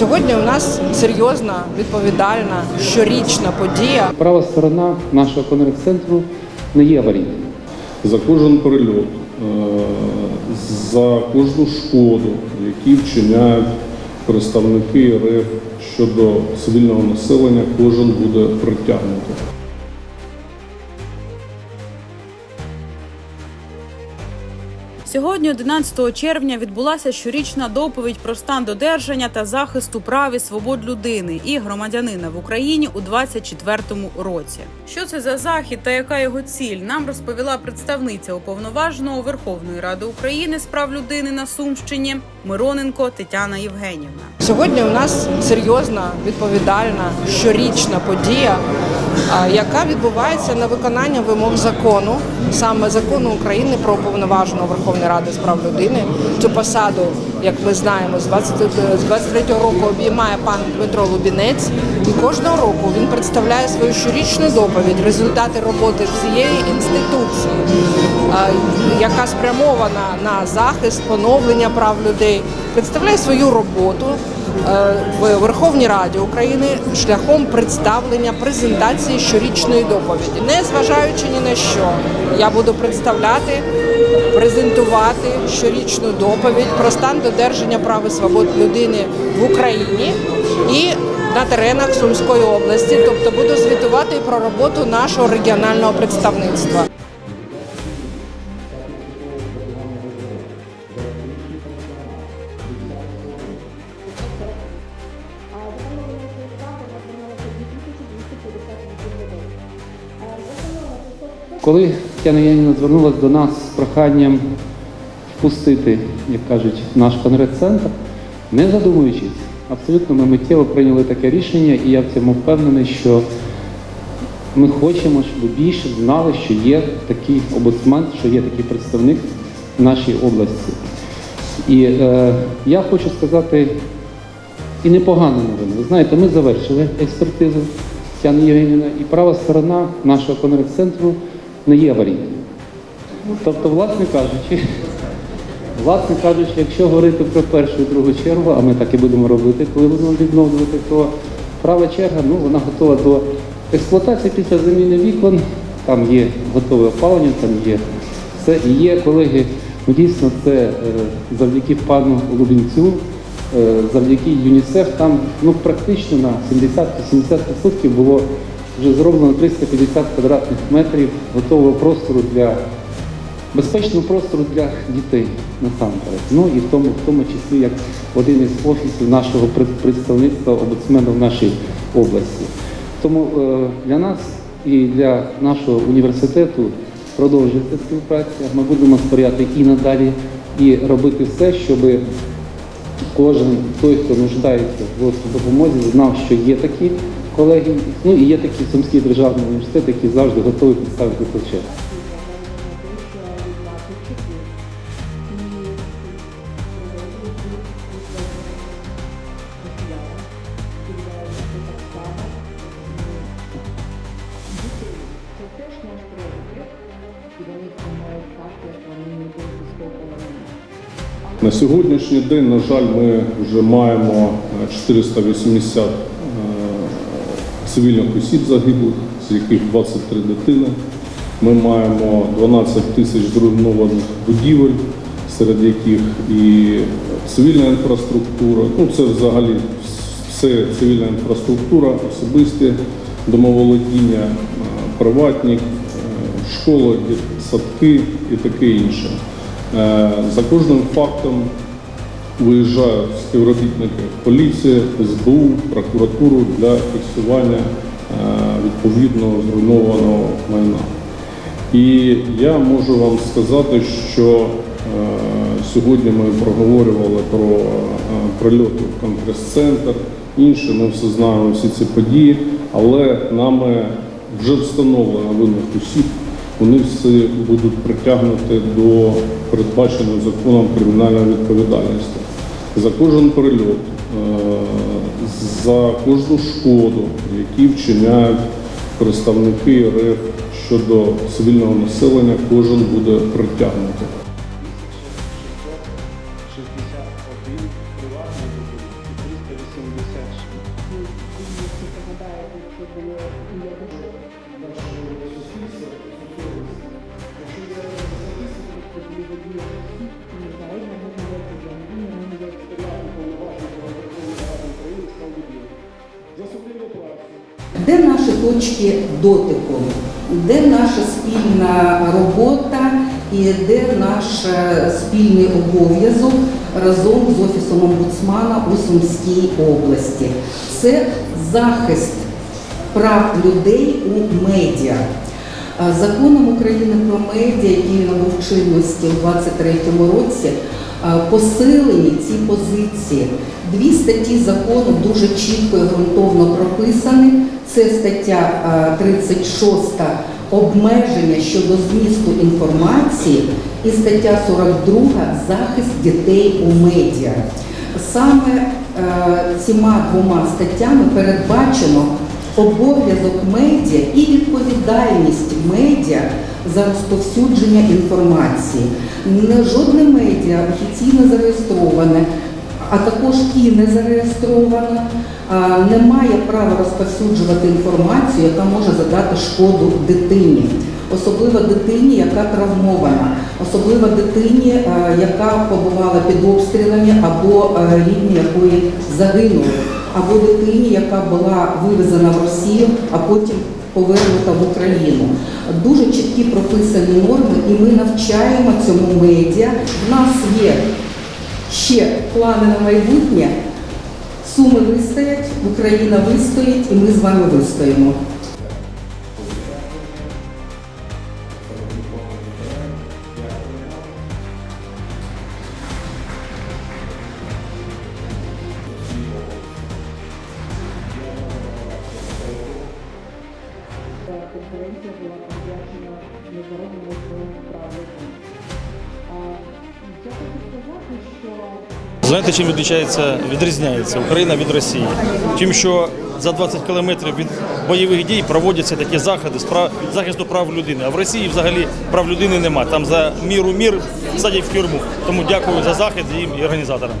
Сьогодні у нас серйозна, відповідальна, щорічна подія. Права сторона нашого конерцентру не є аварійною. за кожен прильот, е, за кожну шкоду, які вчиняють представники РФ щодо цивільного населення, кожен буде притягнутий. Сьогодні, 11 червня, відбулася щорічна доповідь про стан додержання та захисту прав і свобод людини і громадянина в Україні у 2024 році. Що це за захід та яка його ціль? Нам розповіла представниця уповноваженого Верховної Ради України з прав людини на Сумщині Мироненко Тетяна Євгенівна. Сьогодні у нас серйозна, відповідальна, щорічна подія, яка відбувається на виконання вимог закону, саме закону України про уповноваженого Верховної Ради з прав людини. Цю посаду, як ми знаємо, з 20 з 23-го року обіймає пан Дмитро Лубінець, і кожного року він представляє свою щорічну доповідь, результати роботи всієї інституції, яка спрямована на захист, поновлення прав людей, представляє свою роботу е, в Верховній Раді України шляхом представлення презентації щорічної доповіді. Не зважаючи ні на що, я буду представляти, презентувати щорічну доповідь про стан додержання прав і свобод людини в Україні і на теренах Сумської області, тобто буду звітувати про роботу нашого регіонального представництва. Коли Тетяна Янівна звернулася до нас з проханням впустити, як кажуть, наш конрецентр, не задумуючись, абсолютно ми миттєво прийняли таке рішення, і я в цьому впевнений, що ми хочемо, щоб більше знали, що є такий омбудсмен, що є такий представник в нашій області. І е, я хочу сказати і непогану новину. Ви знаєте, ми завершили експертизу Тетяни Євгенівна, і права сторона нашого конерцентру не є аварійною. Тобто, власне кажучи, власне кажучи, якщо говорити про першу і другу чергу, а ми так і будемо робити, коли будемо відновлювати, то права черга, ну вона готова до експлуатації після заміни вікон. Там є готове опалення, там є все. І є, колеги, ну дійсно це е, завдяки пану Лубінцю, е, завдяки ЮНІСЕФ, там ну практично на 70-80% було вже зроблено 350 квадратних метрів готового простору для безпечного простору для дітей насамперед. Ну і в тому, в тому числі як один із офісів нашого представництва омбудсмена в нашій області. Тому е, для нас і для нашого університету продовжується співпраця. Ми будемо сприяти і надалі, і робити все, щоб кожен той, хто нуждається в допомозі, знав, що є такі колеги, ну і є такий Сумський державний університет, який завжди готовий підставити плече. На сьогоднішній день, на жаль, ми вже маємо е, 480 е, цивільних осіб загиблих, з яких 23 дитини. Ми маємо 12 тисяч зруйнованих будівель, серед яких і цивільна інфраструктура. Ну це взагалі все цивільна інфраструктура, особисті домоволодіння, приватні, школи, садки і таке інше. Е, За кожним фактом виїжджають співробітники поліції, СБУ, прокуратуру для фіксування е, відповідно зруйнованого майна. І я можу вам сказати, що е, сьогодні ми проговорювали про е, прильоти в конгрес-центр, інше, ми все знаємо, всі ці події, але нами вже встановлено винних осіб, вони всі будуть притягнуті до передбаченої законом кримінальної відповідальності за кожен прильот, е, за кожну шкоду, які вчиняють представники РФ щодо цивільного населення, кожен буде притягнути. Якщо було Де наші точки дотику, де наша спільна робота і де наш е, спільний обов'язок разом з Офісом омбудсмана у Сумській області? Це захист прав людей у медіа. Е, Законом України про медіа, який набув чинності у 2023 році, посилені ці позиції. Дві статті закону дуже чітко і ґрунтовно прописані. Це стаття е, 36 обмеження щодо змісту інформації і стаття 42 захист дітей у медіа. Саме е, цими двома статтями передбачено обов'язок медіа і відповідальність медіа за розповсюдження інформації. Не жодне медіа офіційно зареєстроване, а також і не зареєстроване, не має права розповсюджувати інформацію, яка може задати шкоду дитині. Особливо дитині, яка травмована, особливо дитині, е, яка побувала під обстрілами або е, рідні якої загинули, або дитині, яка була вивезена в Росію, а потім повернута в Україну. Дуже чіткі прописані норми, і ми навчаємо цьому медіа. В нас є ще плани на майбутнє. Суми вистоять, Україна вистоїть, і ми з вами вистоїмо. Конференція була присвячена міжнародному прав людини. Я хочу сказати, що Знаєте, чим відрізняється, відрізняється Україна від Росії? Тим, що за 20 кілометрів від бойових дій проводяться такі заходи з прав захисту прав людини. А в Росії взагалі прав людини нема. Там за міру мір садять в тюрму. Тому дякую за захід їм і організаторам.